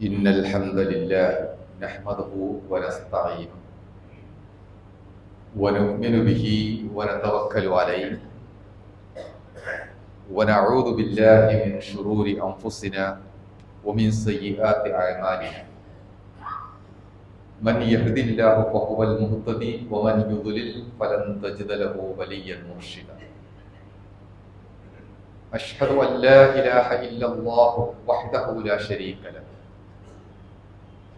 إن الحمد لله نحمده ونستعينه ونؤمن به ونتوكل عليه ونعوذ بالله من شرور أنفسنا ومن سيئات أعمالنا من يهد الله فهو المهتدي ومن يضلل فلن تجد له وليا مرشدا أشهد أن لا إله إلا الله وحده لا شريك له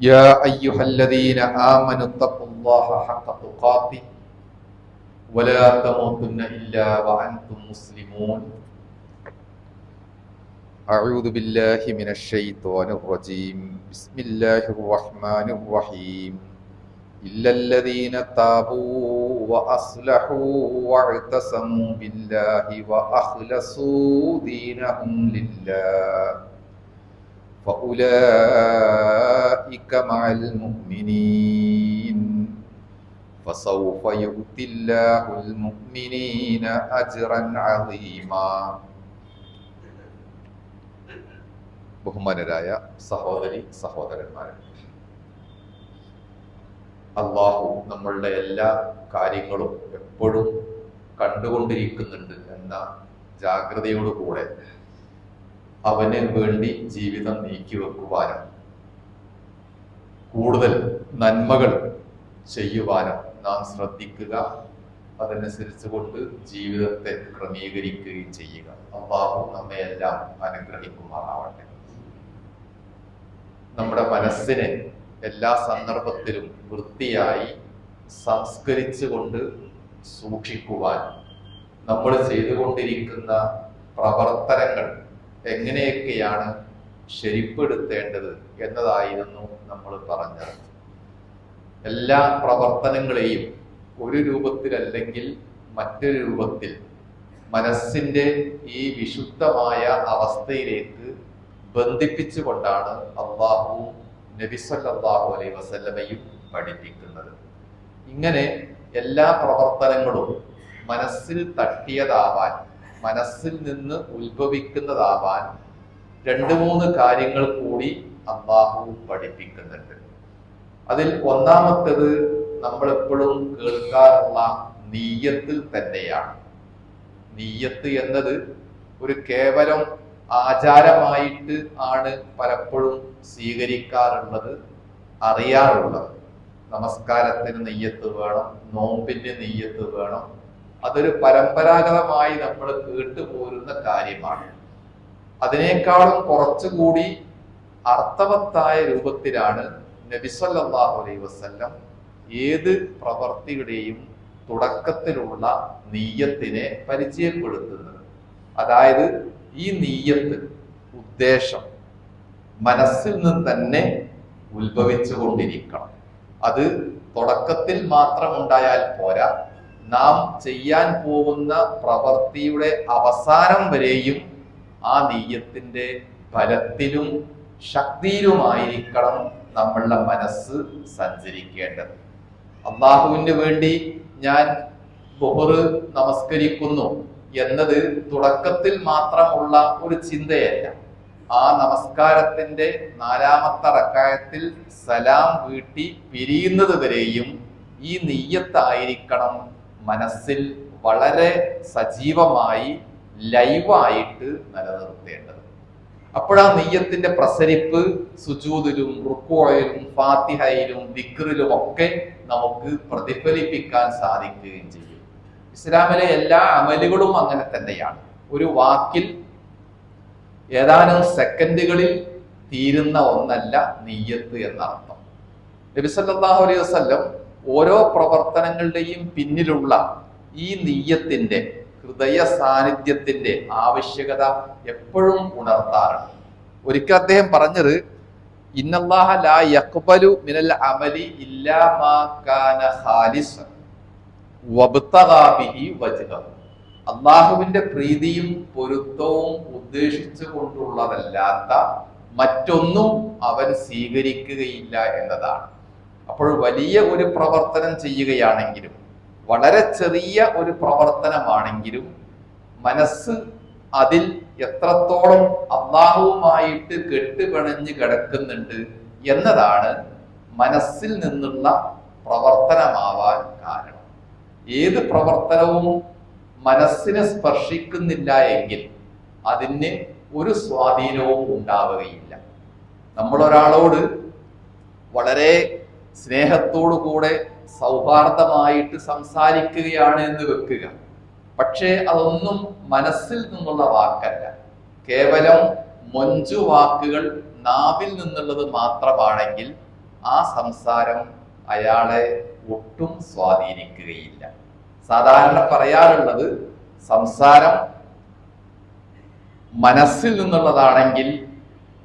يا أيها الذين آمنوا اتقوا الله حق تقاته ولا تموتن إلا وأنتم مسلمون أعوذ بالله من الشيطان الرجيم بسم الله الرحمن الرحيم إلا الذين تابوا وأصلحوا واعتصموا بالله وأخلصوا دينهم لله فأولئك مع المؤمنين فسوف يؤتي الله المؤمنين أجرا عظيما ബഹുമാനരായ സഹോദരി സഹോദരന്മാരെ അള്ളാഹു നമ്മളുടെ എല്ലാ കാര്യങ്ങളും എപ്പോഴും കണ്ടുകൊണ്ടിരിക്കുന്നുണ്ട് എന്ന ജാഗ്രതയോടുകൂടെ അവന് വേണ്ടി ജീവിതം നീക്കിവെക്കുവാനും കൂടുതൽ നന്മകൾ ചെയ്യുവാനും നാം ശ്രദ്ധിക്കുക. അതനുസരിച്ച് കൊണ്ട് ജീവിതത്തെ ക്രമീകരിക്കുകയും ചെയ്യുക. അള്ളാഹു നമ്മയെല്ലാം അനുഗ്രഹിക്കുമാറാവട്ടെ. നമ്മുടെ മനസ്സിനെ എല്ലാ സന്ദർഭത്തിലും വൃത്തിയായി സംസ്കരിച്ചുകൊണ്ട് സൂക്ഷിക്കുവാൻ നമ്മൾ ചെയ്തുകൊണ്ടിരിക്കുന്ന പ്രവർത്തനങ്ങൾ എങ്ങനെയൊക്കെയാണ് ശരിപ്പെടുത്തേണ്ടത് എന്നതായിരുന്നു നമ്മൾ പറഞ്ഞത്. എല്ലാ പ്രവർത്തനങ്ങളെയും ഒരു രൂപത്തിലല്ലെങ്കിൽ മറ്റൊരു രൂപത്തിൽ മനസ്സിന്റെ ഈ വിശുദ്ധമായ അവസ്ഥയിലേക്ക് ബന്ധിപ്പിച്ചുകൊണ്ടാണ് അള്ളാഹുവും നബിസല്ലാഹു അലൈ വസല്ലമയും പഠിപ്പിക്കുന്നത്. ഇങ്ങനെ എല്ലാ പ്രവർത്തനങ്ങളും മനസ്സിൽ തട്ടിയതാവാൻ മനസ്സിൽ നിന്ന് ഉത്ഭവിക്കുന്നതാവാൻ രണ്ട് മൂന്ന് കാര്യങ്ങൾ കൂടി അള്ളാഹു പഠിപ്പിക്കുന്നുണ്ട്. അതിൽ ഒന്നാമത്തേത് നമ്മളെപ്പോഴും കേൾക്കാറുള്ള നീയത്തിൽ തന്നെയാണ്. നീയത്ത് എന്നത് ഒരു കേവലം ആചാരമായിട്ട് ആണ് പലപ്പോഴും സ്വീകരിക്കാറുള്ളത് അറിയാറുള്ളത്. നമസ്കാരത്തിന് നെയ്യത്ത് വേണം നോമ്പിന് നെയ്യത്ത് വേണം അതൊരു പരമ്പരാഗതമായി നമ്മൾ കേട്ടുപോരുന്ന കാര്യമാണ്. അതിനേക്കാളും കുറച്ചുകൂടി അർത്ഥവത്തായ രൂപത്തിലാണ് നബിസല്ലാഹു അലൈ വസ്ല്ലം ഏത് പ്രവർത്തിയുടെയും തുടക്കത്തിലുള്ള നീയത്തിനെ പരിചയപ്പെടുത്തുന്നത്. അതായത് ഈ നീയത്ത് ഉദ്ദേശം മനസ്സിൽ നിന്ന് തന്നെ ഉത്ഭവിച്ചു കൊണ്ടിരിക്കണം അത് തുടക്കത്തിൽ മാത്രം ഉണ്ടായാൽ പോരാ നാം ചെയ്യാൻ പോകുന്ന പ്രവൃത്തിയുടെ അവസാനം വരെയും ആ നീയത്തിന്റെ ഫലത്തിലും ശക്തിയിലുമായിരിക്കണം നമ്മളുടെ മനസ്സ് സഞ്ചരിക്കേണ്ടത്. അള്ളാഹുവിന് വേണ്ടി ഞാൻ ബൊഹറ് നമസ്കരിക്കുന്നു എന്നത് തുടക്കത്തിൽ മാത്രമുള്ള ഒരു ചിന്തയല്ല. ആ നമസ്കാരത്തിന്റെ നാലാമത്തെ റക്കായത്തിൽ സലാം വീട്ടി പിരിയുന്നത് വരെയും ഈ നെയ്യത്തായിരിക്കണം മനസ്സിൽ വളരെ സജീവമായി ലൈവായിട്ട് നിലനിർത്തേണ്ടത്. അപ്പോഴാ നെയ്യത്തിന്റെ പ്രസരിപ്പ് സുജൂതിലും റുക്കോയിലും ഫാത്തിഹയിലും ദിക്റിലും ഒക്കെ നമുക്ക് പ്രതിഫലിപ്പിക്കാൻ സാധിക്കുകയും ചെയ്യും. ഇസ്ലാമിലെ എല്ലാ അമലുകളും അങ്ങനെ തന്നെയാണ്. ഒരു വാക്കിൽ ഏതാനും സെക്കൻഡുകളിൽ തീരുന്ന ഒന്നല്ല നെയ്യത്ത് എന്നർത്ഥം. നബിസല്ലാഹു അലൈഹി ഓരോ പ്രവർത്തനങ്ങളുടെയും പിന്നിലുള്ള ഈ നെയ്യത്തിന്റെ ഹൃദയ സാന്നിധ്യത്തിന്റെ ആവശ്യകത എപ്പോഴും ഉണർത്താറുണ്ട്. ഒരിക്കൽ അദ്ദേഹം പറഞ്ഞത് ഇന്നല്ലാഹ ലാ യഖ്ബലു മിനൽ അമലി ഇല്ലാ മാ കാന ഖാലിസ വബ്തഗാ ബിഹി വജ്ഹഹു അള്ളാഹുവിന്റെ പ്രീതിയും പൊരുത്തവും ഉദ്ദേശിച്ചു കൊണ്ടുള്ളതല്ലാത്ത മറ്റൊന്നും അവൻ സ്വീകരിക്കുകയില്ല എന്നതാണ്. അപ്പോൾ വലിയ ഒരു പ്രവർത്തനം ചെയ്യുകയാണെങ്കിലും വളരെ ചെറിയ ഒരു പ്രവർത്തനമാണെങ്കിലും മനസ്സ് അതിൽ എത്രത്തോളം അള്ളാഹുവുമായിട്ട് കെട്ടുപിണഞ്ഞ് കിടക്കുന്നുണ്ട് എന്നതാണ് മനസ്സിൽ നിന്നുള്ള പ്രവർത്തനമാവാൻ കാരണം. ഏത് പ്രവർത്തനവും മനസ്സിനെ സ്പർശിക്കുന്നില്ല എങ്കിൽ അതിന് ഒരു സ്വാധീനവും ഉണ്ടാവുകയില്ല. നമ്മളൊരാളോട് വളരെ സ്നേഹത്തോടു കൂടെ സൗഹാർദ്ദമായിട്ട് സംസാരിക്കുകയാണ് എന്ന് വെക്കുക. പക്ഷേ അതൊന്നും മനസ്സിൽ നിന്നുള്ള വാക്കല്ല. കേവലം മൊഞ്ചു വാക്കുകൾ നാവിൽ നിന്നുള്ളത് മാത്രമാണെങ്കിൽ ആ സംസാരം അയാളെ ഒട്ടും സ്വാധീനിക്കുകയില്ല. സാധാരണ പറയാറുള്ളത് സംസാരം മനസ്സിൽ നിന്നുള്ളതാണെങ്കിൽ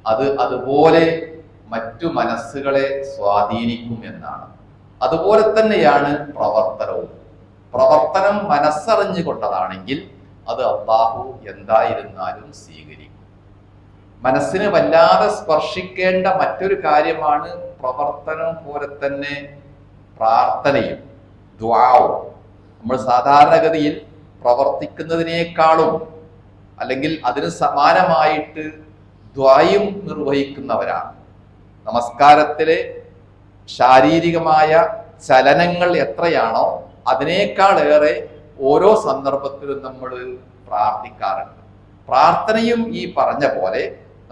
അത് അതുപോലെ മറ്റു മനസ്സുകളെ സ്വാധീനിക്കും എന്നാണ്. അതുപോലെ തന്നെയാണ് പ്രവർത്തനവും. പ്രവർത്തനം മനസ്സറിഞ്ഞുകൊണ്ടതാണെങ്കിൽ അത് അള്ളാഹു എന്തായിരുന്നാലും സ്വീകരിക്കും. മനസ്സിന് വല്ലാതെ സ്പർശിക്കേണ്ട മറ്റൊരു കാര്യമാണ് പ്രവർത്തനം പോലെ തന്നെ പ്രാർത്ഥനയും ദ്വാവും നമ്മൾ സാധാരണഗതിയിൽ പ്രവർത്തിക്കുന്നതിനേക്കാളും അല്ലെങ്കിൽ അതിന് സമാനമായിട്ട് ദ്വായും നിർവഹിക്കുന്നവരാണ്. നമസ്കാരത്തിലെ ശാരീരികമായ ചലനങ്ങൾ എത്രയാണോ അതിനേക്കാളേറെ ഓരോ സന്ദർഭത്തിലും നമ്മൾ പ്രാർത്ഥിക്കാറുണ്ട്. പ്രാർത്ഥനയും ഈ പറഞ്ഞ പോലെ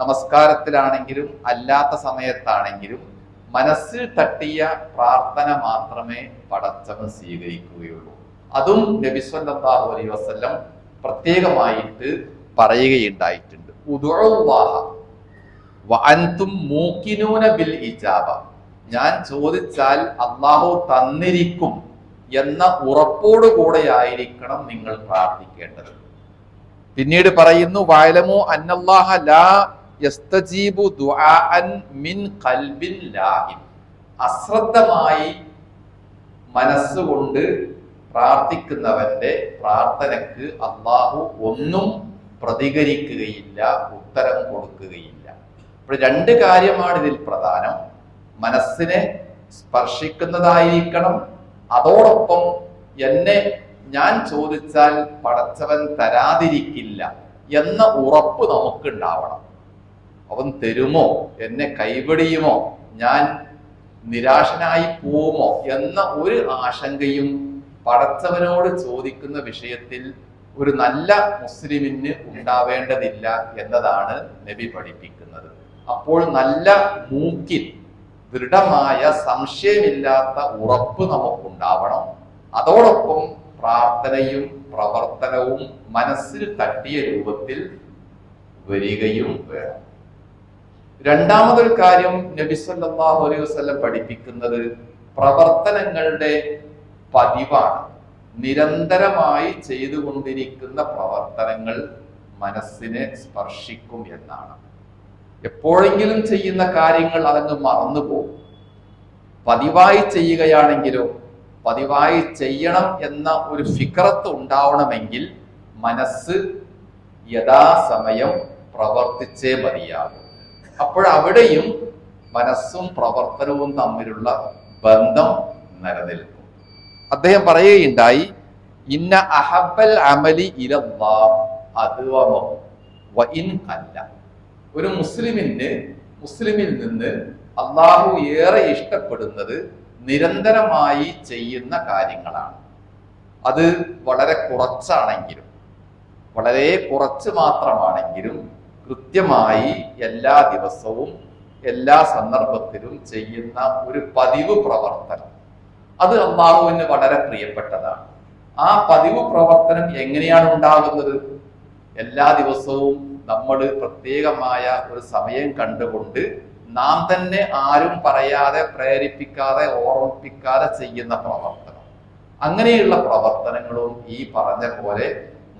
നമസ്കാരത്തിലാണെങ്കിലും അല്ലാത്ത സമയത്താണെങ്കിലും മനസ്സിൽ തട്ടിയ പ്രാർത്ഥന മാത്രമേ പടച്ചവൻ സ്വീകരിക്കുകയുള്ളൂ. അതും നബിസ്വല്ലാഹു അലൈ വസല്ലം പ്രത്യേകമായിട്ട് പറയുകയുണ്ടായിട്ടുണ്ട്. ഉദുഅല്ലാഹ വഅൻതും ബിൽ ഇജാബ. ഞാൻ ചോദിച്ചാൽ അള്ളാഹു തന്നിരിക്കും എന്ന ഉറപ്പോടുകൂടെ ആയിരിക്കണം നിങ്ങൾ പ്രാർത്ഥിക്കേണ്ടത്. പിന്നീട് പറയുന്നു വായലമോ അന്നല്ലാഹ ലാ യസ്തജീബു മിൻ ഖൽബിൻ ലാഹിം. അശ്രദ്ധമായി മനസ്സുകൊണ്ട് പ്രാർത്ഥിക്കുന്നവന്റെ പ്രാർത്ഥനക്ക് അള്ളാഹു ഒന്നും പ്രതികരിക്കുകയില്ല ഉത്തരം കൊടുക്കുകയില്ല. അപ്പോൾ രണ്ട് കാര്യമാണ് ഇതിൽ പ്രധാനം. മനസ്സിനെ സ്പർശിക്കുന്നതായിരിക്കണം. അതോടൊപ്പം എന്നെ ഞാൻ ചോദിച്ചാൽ പടച്ചവൻ തരാതിരിക്കില്ല എന്ന ഉറപ്പ് നമുക്കുണ്ടാവണം. അവൻ തരുമോ? എന്നെ കൈപിടിയുമോ ഞാൻ നിരാശനായി പോവുമോ? എന്ന ഒരു ആശങ്കയും പടച്ചവനോട് ചോദിക്കുന്ന വിഷയത്തിൽ ഒരു നല്ല മുസ്ലിമിന് ഉണ്ടാവേണ്ടതില്ല എന്നതാണ് നബി പഠിപ്പിക്കുന്നത്. അപ്പോൾ നല്ല മൂക്കിൽ ദൃഢമായ സംശയമില്ലാത്ത ഉറപ്പ് നമുക്കുണ്ടാവണം. അതോടൊപ്പം പ്രാർത്ഥനയും പ്രവർത്തനവും മനസ്സിൽ തട്ടിയ രൂപത്തിൽ വരികയും വേണം. രണ്ടാമതൊരു കാര്യം നബി സല്ലല്ലാഹു അലൈഹി വസല്ലം പഠിപ്പിക്കുന്നത് പ്രവർത്തനങ്ങളുടെ പതിവാണ്. നിരന്തരമായി ചെയ്തുകൊണ്ടിരിക്കുന്ന പ്രവർത്തനങ്ങൾ മനസ്സിനെ സ്പർശിക്കും എന്നാണ്. എപ്പോഴെങ്കിലും ചെയ്യുന്ന കാര്യങ്ങൾ അതങ്ങ് മറന്നുപോകും പതിവായി ചെയ്യുകയാണെങ്കിലോ പതിവായി ചെയ്യണം എന്ന ഒരു ഫിക്രത്ത് ഉണ്ടാവണമെങ്കിൽ മനസ്സ് യഥാസമയം പ്രവർത്തിച്ചേ മതിയാകും. അപ്പോഴവിടെയും മനസ്സും പ്രവർത്തനവും തമ്മിലുള്ള ബന്ധം നിലനിൽക്കും. അദ്ദേഹം പറയുകയുണ്ടായി ഇന്ന അഹബൽ അമലി ഇലല്ലാ അതുവമോ വ ഇൻ അല്ല. ഒരു മുസ്ലിമിന്റെ മുസ്ലിമിൽ നിന്ന് അള്ളാഹു ഏറെ ഇഷ്ടപ്പെടുന്നത് നിരന്തരമായി ചെയ്യുന്ന കാര്യങ്ങളാണ്. അത് വളരെ കുറച്ചാണെങ്കിലും വളരെ കുറച്ച് മാത്രമാണെങ്കിലും കൃത്യമായി എല്ലാ ദിവസവും എല്ലാ സന്ദർഭത്തിലും ചെയ്യുന്ന ഒരു പതിവ് പ്രവർത്തനം. അത് അള്ളാഹുവിന് വളരെ പ്രിയപ്പെട്ടതാണ്. ആ പതിവ് പ്രവർത്തനം എങ്ങനെയാണ് ഉണ്ടാകുന്നത്? എല്ലാ ദിവസവും നമ്മൾ പ്രത്യേകമായ ഒരു സമയം കണ്ടുകൊണ്ട് നാം തന്നെ ആരും പറയാതെ പ്രേരിപ്പിക്കാതെ ഓർമ്മിപ്പിക്കാതെ ചെയ്യുന്ന പ്രവർത്തനം. അങ്ങനെയുള്ള പ്രവർത്തനങ്ങളും ഈ പറഞ്ഞ പോലെ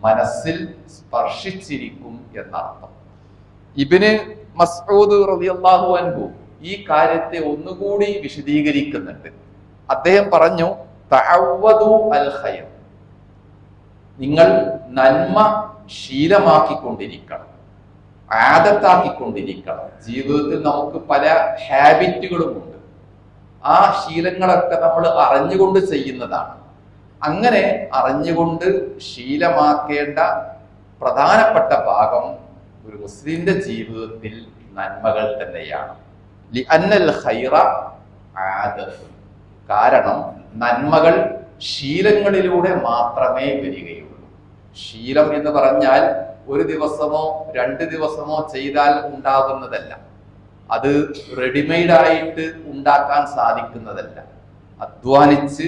മനസ്സിൽ സ്പർശിച്ചിരിക്കും എന്നർത്ഥം. ഇബിന് മസ്ഊദ് റളിയല്ലാഹു അൻഹു ഈ കാര്യത്തെ ഒന്നുകൂടി വിശദീകരിക്കുന്നുണ്ട്. അദ്ദേഹം പറഞ്ഞു തഅവ്വദു അൽ ഖൈർ നിങ്ങൾ നന്മ ശീലമാക്കിക്കൊണ്ടിരിക്കണം. ആദത്താക്കിക്കൊണ്ടിരിക്കണം. ജീവിതത്തിൽ നമുക്ക് പല ഹാബിറ്റുകളും ഉണ്ട് ആ ശീലങ്ങളൊക്കെ നമ്മൾ അറിഞ്ഞുകൊണ്ട് ചെയ്യുന്നതാണ്. അങ്ങനെ അറിഞ്ഞുകൊണ്ട് ശീലമാക്കേണ്ട പ്രധാനപ്പെട്ട ഭാഗം ഒരു മുസ്ലിന്റെ ജീവിതത്തിൽ നന്മകൾ തന്നെയാണ്. ലി അന്നൽ ആദത്ത് കാരണം നന്മകൾ ശീലങ്ങളിലൂടെ മാത്രമേ വരികയുള്ളൂ. ശീലം എന്ന് പറഞ്ഞാൽ ഒരു ദിവസമോ രണ്ട് ദിവസമോ ചെയ്താൽ ഉണ്ടാകുന്നതല്ല. അത് റെഡിമെയ്ഡ് ആയിട്ട് ഉണ്ടാക്കാൻ സാധിക്കുന്നതല്ല. അധ്വാനിച്ച്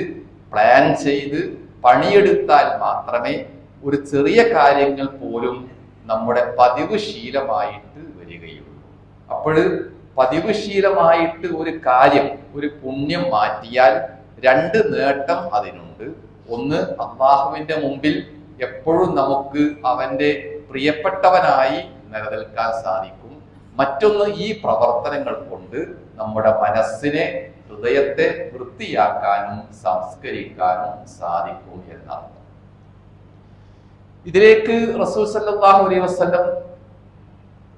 പ്ലാൻ ചെയ്ത് പണിയെടുത്താൽ മാത്രമേ ഒരു ചെറിയ കാര്യങ്ങൾ പോലും നമ്മുടെ പതിവ് ശീലമായിട്ട് വരികയുള്ളൂ. അപ്പോൾ പതിവ് ശീലമായിട്ട് ഒരു കാര്യം ഒരു പുണ്യം മാറ്റിയാൽ രണ്ട് നേട്ടം അതിനുണ്ട്. ഒന്ന് അള്ളാഹുവിന്റെ മുമ്പിൽ എപ്പോഴും നമുക്ക് അവന്റെ പ്രിയപ്പെട്ടവനായി നിലനിൽക്കാൻ സാധിക്കും. മറ്റൊന്ന് ഈ പ്രവർത്തനങ്ങൾ കൊണ്ട് നമ്മുടെ മനസ്സിനെ ഹൃദയത്തെ വൃത്തിയാക്കാനും സംസ്കരിക്കാനും സാധിക്കും എന്നർത്ഥം ഇതിലേക്ക് റസൂൽ സല്ലാഹു അലൈഹി വസ്ലം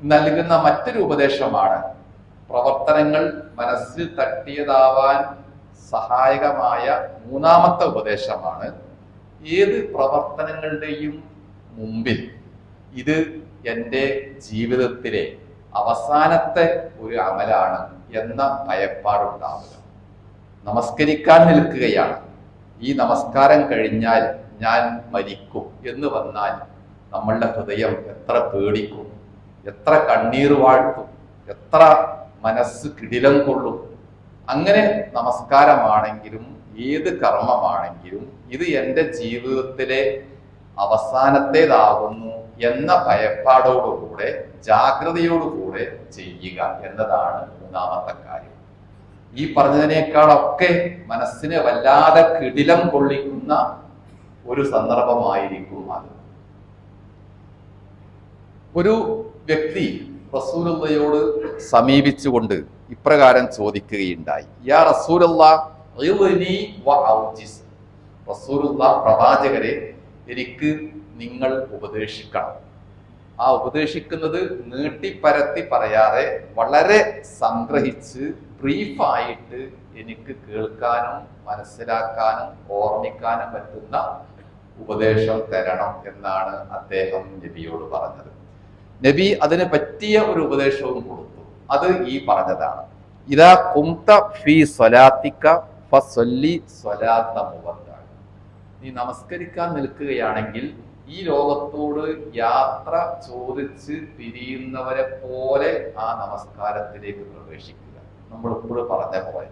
നൽകുന്ന മറ്റൊരു ഉപദേശമാണ്. പ്രവർത്തനങ്ങൾ മനസ്സിൽ തട്ടിയതാവാൻ സഹായകമായ മൂന്നാമത്തെ ഉപദേശമാണ്. ഏത് പ്രവർത്തനങ്ങളുടെയും മുമ്പിൽ ഇത് എന്റെ ജീവിതത്തിലെ അവസാനത്തെ ഒരു അമലാണ് എന്ന ഭയപ്പാടുണ്ടാവുക. നമസ്കരിക്കാൻ നിൽക്കുകയാണ്. ഈ നമസ്കാരം കഴിഞ്ഞാൽ ഞാൻ മരിക്കും എന്ന് വന്നാൽ നമ്മളുടെ ഹൃദയം എത്ര പേടിക്കും എത്ര കണ്ണീർ വാഴ്ത്തും എത്ര മനസ്സ് കിടിലം കൊള്ളും. അങ്ങനെ നമസ്കാരമാണെങ്കിലും ഏത് കർമ്മമാണെങ്കിലും ഇത് എന്റെ ജീവിതത്തിലെ അവസാനത്തേതാകുന്നു എന്ന ഭയപ്പാടോടുകൂടെ ജാഗ്രതയോടുകൂടെ ചെയ്യുക എന്നതാണ് മൂന്നാമത്തെ കാര്യം. ഈ പറഞ്ഞതിനേക്കാളൊക്കെ മനസ്സിനെ വല്ലാതെ കിടിലം കൊള്ളിക്കുന്ന ഒരു സന്ദർഭമായിരിക്കും അത്. ഒരു വ്യക്തി റസൂലയോട് സമീപിച്ചുകൊണ്ട് ഇപ്രകാരം ചോദിക്കുകയുണ്ടായി. യാ റസൂലല്ലാ റസൂലുള്ള പ്രവാചകരെ എനിക്ക് നിങ്ങൾ ഉപദേശിക്കണം ആ ഉപദേശിക്കുന്നത് നീട്ടിപ്പരത്തി പറയാതെ വളരെ സംഗ്രഹിച്ച് ബ്രീഫായിട്ട് എനിക്ക് കേൾക്കാനും മനസ്സിലാക്കാനും ഓർമ്മിക്കാനും പറ്റുന്ന ഉപദേശം തരണം എന്നാണ് അദ്ദേഹം നബിയോട് പറഞ്ഞത്. നബി അതിന് പറ്റിയ ഒരു ഉപദേശവും കൊടുത്തു. അത് ഈ പറഞ്ഞതാണ്. ഇതാ കുംത ഫി സ്വലാത്തിക്ക ഫസ്വല്ലി സ്വലാത്ത മുഖത്താണ് നീ നമസ്കരിക്കാൻ നിൽക്കുകയാണെങ്കിൽ ഈ ലോകത്തോട് യാത്ര ചോദിച്ച് തിരിയുന്നവരെ പോലെ ആ നമസ്കാരത്തിലേക്ക് പ്രവേശിക്കുക. നമ്മൾ ഇപ്പോഴും പറഞ്ഞ പോലെ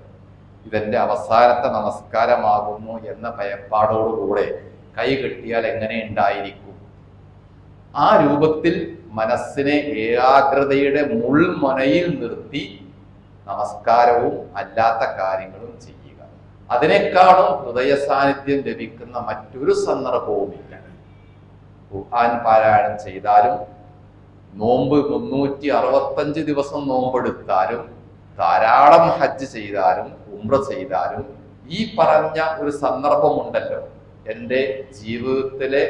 ഇതെന്റെ അവസാനത്തെ നമസ്കാരമാകുന്നു എന്ന ഭയപ്പാടോടുകൂടെ കൈ കെട്ടിയാൽ എങ്ങനെ ഉണ്ടായിരിക്കും? ആ രൂപത്തിൽ മനസ്സിനെ ഏകാഗ്രതയുടെ മുൾമുനയിൽ നിർത്തി നമസ്കാരവും അല്ലാത്ത കാര്യങ്ങളും ചെയ്യുക. അതിനേക്കാളും ഹൃദയ സാന്നിധ്യം ലഭിക്കുന്ന മറ്റൊരു സന്ദർഭവുമില്ല. ഖുർആൻ പാരായണം ചെയ്താലും നോമ്പ് മുന്നൂറ്റി അറുപത്തഞ്ച് ദിവസം നോമ്പെടുത്താലും ധാരാളം ഹജ്ജ് ചെയ്താലും ഉമ്ര ചെയ്താലും ഈ പറഞ്ഞ ഒരു സന്ദർഭമുണ്ടല്ലോ. എന്റെ ജീവിതത്തിലെ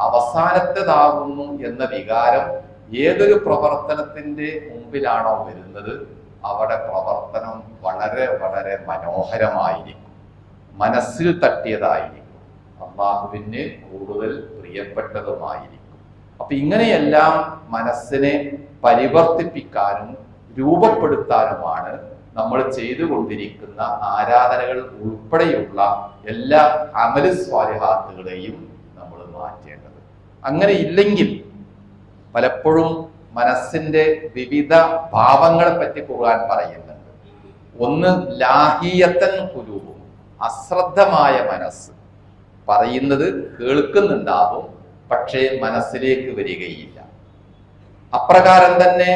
അവസാനത്തേതാകുന്നു എന്ന വികാരം ഏതൊരു പ്രവർത്തനത്തിന്റെ മുമ്പിലാണോ വരുന്നത്? അവിടെ പ്രവർത്തനം വളരെ വളരെ മനോഹരമായിരിക്കും. മനസ്സിൽ തട്ടിയതായിരിക്കും. അള്ളാഹുവിന് കൂടുതൽ പ്രിയപ്പെട്ടതുമായിരിക്കും. അപ്പൊ ഇങ്ങനെയെല്ലാം മനസ്സിനെ പരിവർത്തിപ്പിക്കാനും രൂപപ്പെടുത്താനുമാണ് നമ്മൾ ചെയ്തുകൊണ്ടിരിക്കുന്ന ആരാധനകൾ ഉൾപ്പെടെയുള്ള എല്ലാ അമല സ്വാലിഹാത്തുകളെയും നമ്മൾ മാറ്റേണ്ടത്. അങ്ങനെ ഇല്ലെങ്കിൽ പലപ്പോഴും മനസ്സിന്റെ വിവിധ ഭാവങ്ങളെ പറ്റി ഖുർആൻ പറയുന്നുണ്ട്. ഒന്ന് ലാഹീയത്തൻ കുലൂബും അശ്രദ്ധമായ മനസ്സ്. പറയുന്നത് കേൾക്കുന്നുണ്ടാവും പക്ഷേ മനസ്സിലേക്ക് വരികയില്ല. അപ്രകാരം തന്നെ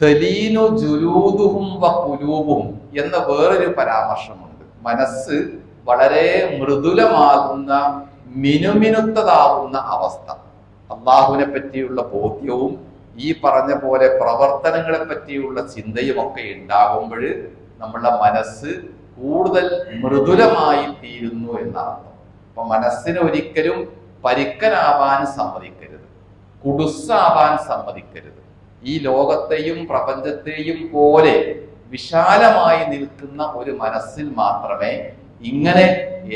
തലീനു ജുലൂദുഹും വ കുലൂബും എന്ന വേറൊരു പരാമർശമുണ്ട്. മനസ്സ് വളരെ മൃദുലമാകുന്ന മിനുമിനുത്തതാവുന്ന അവസ്ഥ. അള്ളാഹുവിനെ പറ്റിയുള്ള ബോധ്യവും ഈ പറഞ്ഞ പോലെ പ്രവർത്തനങ്ങളെ പറ്റിയുള്ള ചിന്തയും ഒക്കെ ഉണ്ടാകുമ്പോൾ നമ്മളുടെ മനസ്സ് കൂടുതൽ മൃദുലമായി തീരുന്നു എന്നർത്ഥം അപ്പൊ മനസ്സിന് ഒരിക്കലും പരിക്കനാവാൻ സമ്മതിക്കരുത്. കുടുസാവാൻ സമ്മതിക്കരുത്. ഈ ലോകത്തെയും പ്രപഞ്ചത്തെയും പോലെ വിശാലമായി നിൽക്കുന്ന ഒരു മനസ്സിൽ മാത്രമേ ഇങ്ങനെ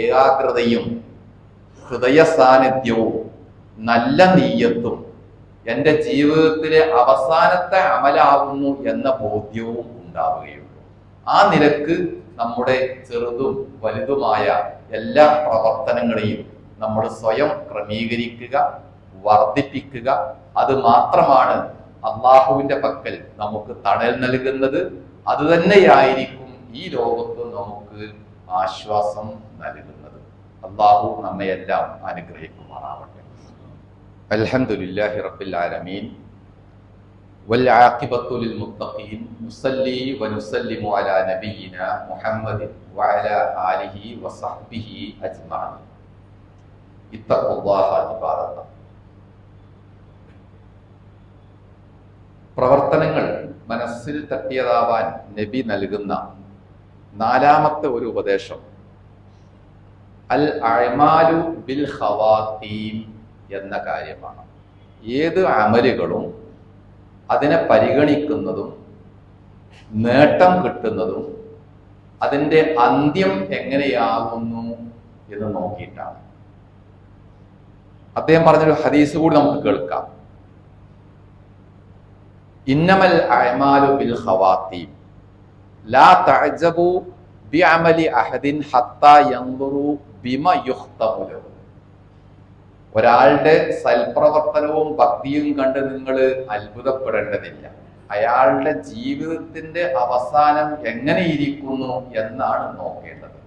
ഏകാഗ്രതയും ഹൃദയ സാന്നിധ്യവും നല്ല നീയത്തും എന്റെ ജീവിതത്തിലെ അവസാനത്തെ അമലാവുന്നു എന്ന ബോധ്യവും ഉണ്ടാവുകയുള്ളൂ. ആ നിലയ്ക്ക് നമ്മുടെ ചെറുതും വലുതുമായ എല്ലാ പ്രവർത്തനങ്ങളെയും നമ്മൾ സ്വയം ക്രമീകരിക്കുക വർദ്ധിപ്പിക്കുക. അത് മാത്രമാണ് അള്ളാഹുവിന്റെ പക്കൽ നമുക്ക് തണൽ നൽകുന്നത്. അത് തന്നെയായിരിക്കും ഈ ലോകത്ത് നമുക്ക് ആശ്വാസം നൽകുന്നത്. അള്ളാഹു നമ്മയെല്ലാം അനുഗ്രഹിക്കുമാറാവട്ടെ. അൽഹംദുലില്ലാഹി റബ്ബിൽ ആലമീൻ. والعاقبة للمتقين نصلي ونسلم على نبينا محمد وعلى آله وصحبه أجمعين اتقوا الله عباد الله പ്രവർത്തനങ്ങൾ മനസ്സിൽ തട്ടിയതാവാൻ നബി നൽകുന്ന നാലാമത്തെ ഒരു ഉപദേശം അൽ അഴ്മാലു ബിൽ ഹവാത്തീം എന്ന കാര്യമാണ് ഏത് അമലുകളും അതിനെ പരിഗണിക്കുന്നതും നേട്ടം കിട്ടുന്നതും അതിന്റെ അന്ത്യം എങ്ങനെയാകുന്നു എന്ന് നോക്കിയിട്ടാണ്. അദ്ദേഹം പറഞ്ഞൊരു ഹദീസ് കൂടി നമുക്ക് കേൾക്കാം. ഇന്നമൽ അഅ്മാലു ബിൽ ഹവാത്തി ലാ തഅജബു ബിഅമലി അഹദിൻ ഹത്താ യൻദുറു ബിമ യുഖ്തമു ലഹു ഒരാളുടെ സൽപ്രവർത്തനവും ഭക്തിയും കണ്ട് നിങ്ങൾ അത്ഭുതപ്പെടേണ്ടതില്ല. അയാളുടെ ജീവിതത്തിന്റെ അവസാനം എങ്ങനെയിരിക്കുന്നു എന്നാണ് നോക്കേണ്ടത്.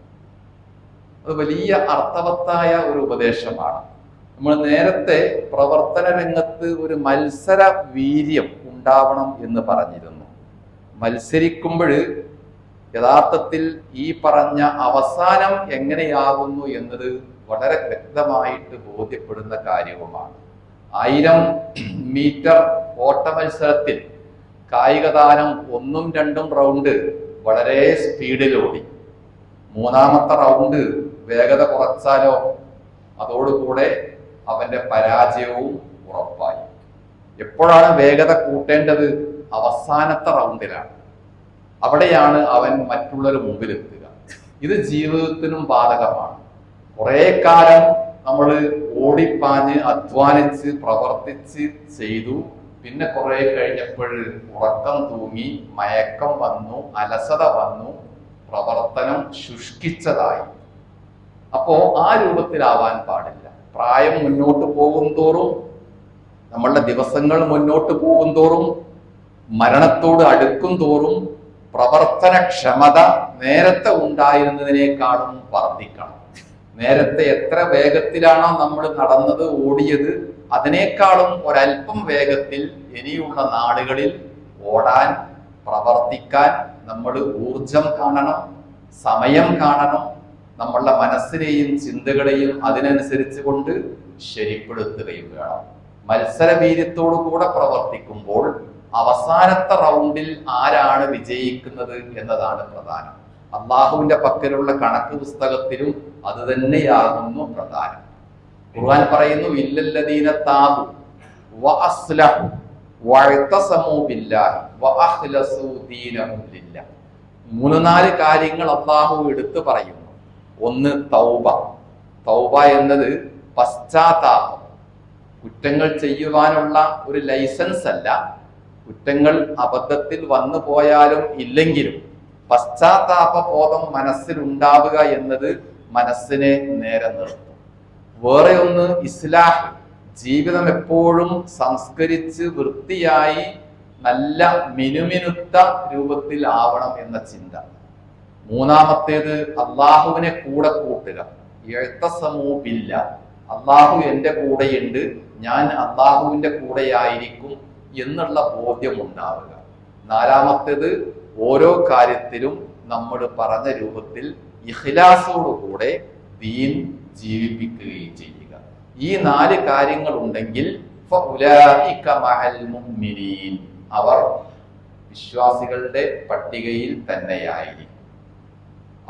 അത് വലിയ അർത്ഥവത്തായ ഒരു ഉപദേശമാണ്. നമ്മൾ നേരത്തെ പ്രവർത്തന രംഗത്ത് ഒരു മത്സര വീര്യം ഉണ്ടാവണം എന്ന് പറഞ്ഞിരുന്നു. മത്സരിക്കുമ്പോൾ യഥാർത്ഥത്തിൽ ഈ പറഞ്ഞ അവസാനം എങ്ങനെയാകുന്നു എന്നത് വളരെ വ്യക്തമായിട്ട് ബോധ്യപ്പെടുന്ന കാര്യവുമാണ്. ആയിരം മീറ്റർ ഓട്ട മത്സരത്തിൽ കായിക താരം ഒന്നും രണ്ടും റൗണ്ട് വളരെ സ്പീഡിലോടി മൂന്നാമത്തെ റൗണ്ട് വേഗത കുറച്ചാലോ? അതോടുകൂടെ അവന്റെ പരാജയവും ഉറപ്പായി. എപ്പോഴാണ് വേഗത കൂട്ടേണ്ടത്? അവസാനത്തെ റൗണ്ടിലാണ് അവിടെയാണ് അവൻ മറ്റുള്ളവർ മുമ്പിലെത്തുക. ഇത് ജീവിതത്തിനും ബാധകമാണ്. കുറെ കാലം നമ്മൾ ഓടിപ്പാഞ്ഞ് അധ്വാനിച്ച് പ്രവർത്തിച്ച് ചെയ്തു. പിന്നെ കുറെ കഴിഞ്ഞപ്പോൾ ഉറക്കം തൂങ്ങി മയക്കം വന്നു അലസത വന്നു പ്രവർത്തനം ശുഷ്കിച്ചതായി. അപ്പോ ആ രൂപത്തിലാവാൻ പാടില്ല. പ്രായം മുന്നോട്ട് പോകും തോറും നമ്മളുടെ ദിവസങ്ങൾ മുന്നോട്ട് പോകും തോറും മരണത്തോട് അടുക്കും തോറും പ്രവർത്തനക്ഷമത നേരത്തെ ഉണ്ടായിരുന്നതിനേക്കാളും വർദ്ധിക്കണം. നേരത്തെ എത്ര വേഗത്തിലാണോ നമ്മൾ നടന്നത് ഓടിയത് അതിനേക്കാളും ഒരല്പം വേഗത്തിൽ ഇനിയുള്ള നാളുകളിൽ ഓടാൻ പ്രവർത്തിക്കാൻ നമ്മൾ ഊർജം കാണണം സമയം കാണണം നമ്മളുടെ മനസ്സിനെയും ചിന്തകളെയും അതിനനുസരിച്ച് കൊണ്ട് ശരിപ്പെടുത്തുകയും വേണം. മത്സരവീര്യത്തോടു കൂടെ പ്രവർത്തിക്കുമ്പോൾ അവസാനത്തെ റൗണ്ടിൽ ആരാണ് വിജയിക്കുന്നത് എന്നതാണ് പ്രധാനം. അള്ളാഹുവിന്റെ പക്കലുള്ള കണക്ക് പുസ്തകത്തിലും അത് തന്നെയാകുന്നു പ്രധാനം. ഖുർആൻ പറയുന്നു ഇല്ലല്ലദീന താബു വഅസ്ലഹു വഅതസമു ബില്ലാഹി വഅഖ്ലസു ദീനഹും ലില്ലാഹ്. മൂന്ന് നാല് കാര്യങ്ങൾ അള്ളാഹു എടുത്തു പറയുന്നു. ഒന്ന് തൗബ. തൗബ എന്നത് പശ്ചാത്താപം. കുറ്റങ്ങൾ ചെയ്യുവാനുള്ള ഒരു ലൈസൻസ് അല്ല. കുറ്റങ്ങൾ അബദ്ധത്തിൽ വന്നു പോയാലും ഇല്ലെങ്കിലും പശ്ചാത്താപ ബോധം മനസ്സിലുണ്ടാവുക എന്നത് മനസ്സിനെ നേരെ നിർത്തും. വേറെ ഒന്ന് ഇസ്ലാഹ്. ജീവിതം എപ്പോഴും സംസ്കരിച്ച് വൃത്തിയായി നല്ല മിനുമിനുത്ത രൂപത്തിൽ ആവണം എന്ന ചിന്ത. മൂന്നാമത്തേത് അള്ളാഹുവിനെ കൂടെ കൂട്ടുക. എഴുത്തസമൂപില്ല അള്ളാഹു എന്റെ കൂടെയുണ്ട്. ഞാൻ അള്ളാഹുവിന്റെ കൂടെയായിരിക്കും എന്നുള്ള ബോധ്യം ഉണ്ടാവുക നാലാമത്തേത് ഓരോ കാര്യത്തിലും നമ്മൾ പറഞ്ഞ രൂപത്തിൽ ഇഖ്ലാസോടുകൂടെ ദീൻ ജീവിപ്പിക്കുകയും ചെയ്യുക. ഈ നാല് കാര്യങ്ങൾ ഉണ്ടെങ്കിൽ അവർ വിശ്വാസികളുടെ പട്ടികയിൽ തന്നെയായിരിക്കും.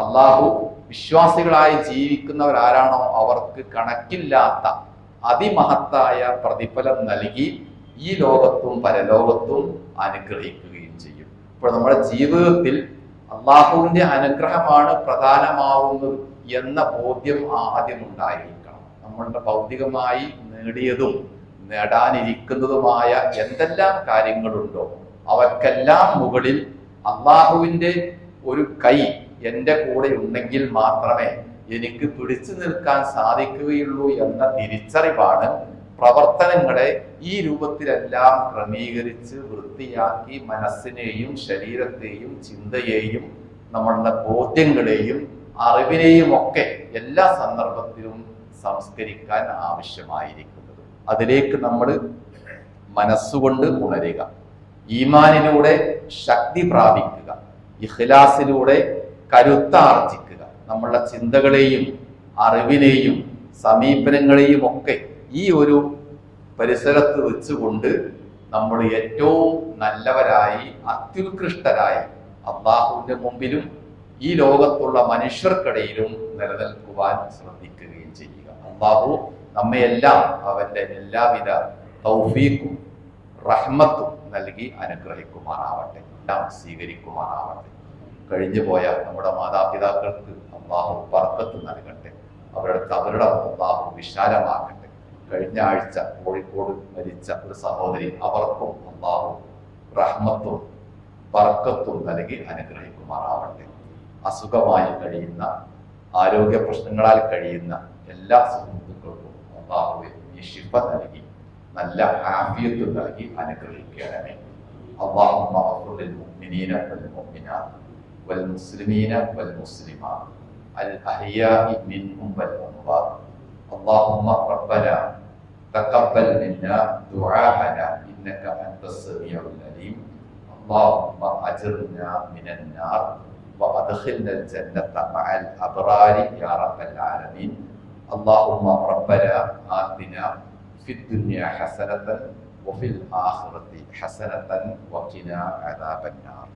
അള്ളാഹു വിശ്വാസികളായി ജീവിക്കുന്നവരാരാണോ അവർക്ക് കണക്കില്ലാത്ത അതിമഹത്തായ പ്രതിഫലം നൽകി ഈ ലോകത്തും പരലോകത്തും അനുഗ്രഹിക്കുകയും ചെയ്യും. ഇപ്പോൾ നമ്മുടെ ജീവിതത്തിൽ അള്ളാഹുവിന്റെ അനുഗ്രഹമാണ് പ്രധാനമാവുന്നത് എന്ന ബോധ്യം ആദ്യം ഉണ്ടായിരിക്കണം നമ്മളുടെ ഭൗതികമായി നേടിയതും നേടാനിരിക്കുന്നതുമായ എന്തെല്ലാം കാര്യങ്ങളുണ്ടോ അവക്കെല്ലാം മുകളിൽ അള്ളാഹുവിന്റെ ഒരു കൈ എന്റെ കൂടെ ഉണ്ടെങ്കിൽ മാത്രമേ എനിക്ക് പിടിച്ചു നിൽക്കാൻ സാധിക്കുകയുള്ളൂ എന്ന തിരിച്ചറിവാണ് പ്രവർത്തനങ്ങളെ ഈ രൂപത്തിലെല്ലാം ക്രമീകരിച്ച് വൃത്തിയാക്കി മനസ്സിനെയും ശരീരത്തെയും ചിന്തയെയും നമ്മളുടെ ബോധ്യങ്ങളെയും അറിവിനെയും ഒക്കെ എല്ലാ സന്ദർഭത്തിലും സംസ്കരിക്കാൻ ആവശ്യമായിരിക്കുന്നത്. അതിലേക്ക് നമ്മൾ മനസ്സുകൊണ്ട് ഉണരുക. ഈമാനിലൂടെ ശക്തി പ്രാപിക്കുക. ഇഖ്ലാസിലൂടെ കരുത്താർജിക്കുക. നമ്മളുടെ ചിന്തകളെയും അറിവിനെയും സമീപനങ്ങളെയും ഒക്കെ ഈ ഒരു പരിസരത്ത് വെച്ചുകൊണ്ട് നമ്മൾ ഏറ്റവും നല്ലവരായി അത്യുത്കൃഷ്ടരായി അള്ളാഹുവിന്റെ മുമ്പിലും ഈ ലോകത്തുള്ള മനുഷ്യർക്കിടയിലും നിലനിൽക്കുവാൻ ശ്രദ്ധിക്കുകയും ചെയ്യുക. അള്ളാഹു നമ്മയെല്ലാം അവന്റെ എല്ലാവിധ തൗഫീഖും റഹ്മത്തും നൽകി അനുഗ്രഹിക്കുമാറാവട്ടെ എല്ലാം സ്വീകരിക്കുമാറാവട്ടെ. കഴിഞ്ഞു പോയ നമ്മുടെ മാതാപിതാക്കൾക്ക് അള്ളാഹു പറക്കത്ത് നൽകട്ടെ. അവരുടെ അവരുടെ അള്ളാഹു വിശാലമാക്കട്ടെ. കഴിഞ്ഞ ആഴ്ച കോഴിക്കോട് മരിച്ച ഒരു സഹോദരി അവർക്കും അള്ളാഹു റഹ്മത്തും ബർക്കത്തും നൽകി അനുഗ്രഹിക്കുമാറാവട്ടെ അസുഖമായി കഴിയുന്ന ആരോഗ്യ പ്രശ്നങ്ങളാൽ കഴിയുന്ന എല്ലാ സുഹൃത്തുക്കൾക്കും അള്ളാഹുവെ നീ ശിഫ നൽകി നല്ല ആഫിയത്ത് നൽകി അനുഗ്രഹിക്കണമേ اللهم اغفر للمؤمنين والمؤمنات والمسلمين والمسلمات الأحياء منهم والأموات اللهم ربنا تقبل منا دعاءنا إنك أنت السميع العليم اللهم أجرنا من النار وأدخلنا الجنة مع الأبرار يا رب العالمين اللهم ربنا آتنا في الدنيا حسنة وفي الآخرة حسنة وقنا عذاب النار